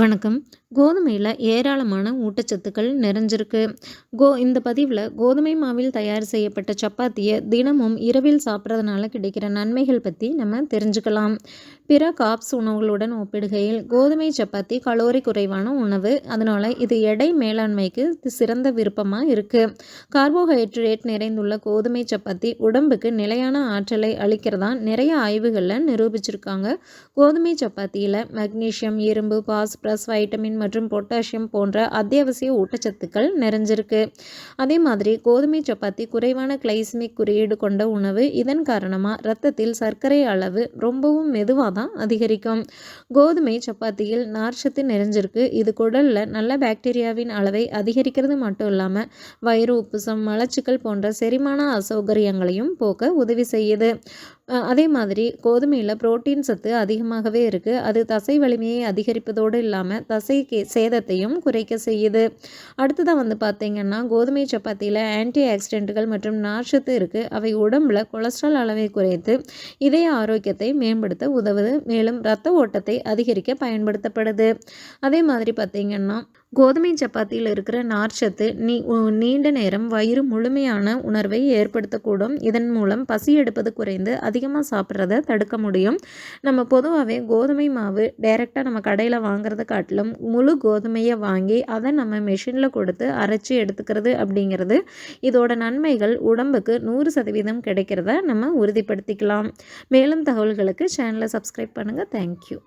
வணக்கம். கோதுமையில் ஏராளமான ஊட்டச்சத்துக்கள் நிறைஞ்சிருக்கு. கோ இந்த பதிவில் கோதுமை மாவில் தயார் செய்யப்பட்ட சப்பாத்தியை தினமும் இரவில் சாப்பிட்றதுனால கிடைக்கிற நன்மைகள் பற்றி நம்ம தெரிஞ்சுக்கலாம். பிற காப்ஸ் உணவுகளுடன் ஒப்பிடுகையில் கோதுமை சப்பாத்தி கலோரி குறைவான உணவு. அதனால் இது எடை மேலாண்மைக்கு சிறந்த விருப்பமாக இருக்குது கார்போஹைட்ரேட் நிறைந்துள்ள கோதுமை சப்பாத்தி உடம்புக்கு நிலையான ஆற்றலை அளிக்கிறதா நிறைய ஆய்வுகளில் நிரூபிச்சிருக்காங்க. கோதுமை சப்பாத்தியில் மக்னீஷியம் இரும்பு பாஸ் ப்ளஸ் வைட்டமின் மற்றும் பொட்டாசியம் போன்ற அத்தியாவசிய ஊட்டச்சத்துக்கள் நிறைஞ்சிருக்கு. அதே மாதிரி கோதுமை சப்பாத்தி குறைவான கிளைசமிக் குறியீடு கொண்ட உணவு இதன் காரணமாக ரத்தத்தில் சர்க்கரை அளவு ரொம்பவும் மெதுவாக தான் அதிகரிக்கும். கோதுமை சப்பாத்தியில் நார்ச்சத்து நிறைஞ்சிருக்கு. இது குடலில் நல்ல பாக்டீரியாவின் அளவை அதிகரிக்கிறது மட்டும் இல்லாமல் வயிறு உப்புசம் மலச்சிக்கல் போன்ற செரிமான அசௌகரியங்களையும் போக்க உதவி செய்யுது. அதே மாதிரி கோதுமையில் புரோட்டீன் சத்து அதிகமாகவே இருக்குது அது தசை வலிமையை அதிகரிப்பதோடு இல்லாமல் தசை கே சேதத்தையும் குறைக்க செய்யுது. அடுத்ததாக வந்து பார்த்திங்கன்னா கோதுமை சப்பாத்தியில் ஆன்டி ஆக்சிடென்ட்டுகள் மற்றும் நார்ச்சத்து இருக்குது அவை உடம்பில் கொலஸ்ட்ரால் அளவை குறைத்து இதய ஆரோக்கியத்தை மேம்படுத்த உதவுது. மேலும் இரத்த ஓட்டத்தை அதிகரிக்க பயன்படுத்தப்படுது. அதே மாதிரி பார்த்திங்கன்னா கோதுமை சப்பாத்தியில் இருக்கிற நார்ச்சத்து நீ நீண்ட நேரம் வயிறு முழுமையான உணர்வை ஏற்படுத்தக்கூடும். இதன் மூலம் பசி எடுப்பது குறைந்து அதிகமாக சாப்பிட்றத தடுக்க முடியும். நம்ம பொதுவாகவே கோதுமை மாவு டைரெக்டாக நம்ம கடையில் வாங்குறத காட்டிலும் முழு கோதுமையை வாங்கி அதை நம்ம மிஷினில் கொடுத்து அரைச்சி எடுத்துக்கிறது அப்படிங்கிறது இதோட நன்மைகள் உடம்புக்கு நூறு சதவீதம் கிடைக்கிறத நம்ம உறுதிப்படுத்திக்கலாம். மேலும் தகவல்களுக்கு சேனலை சப்ஸ்கிரைப் பண்ணுங்கள் தேங்க்யூ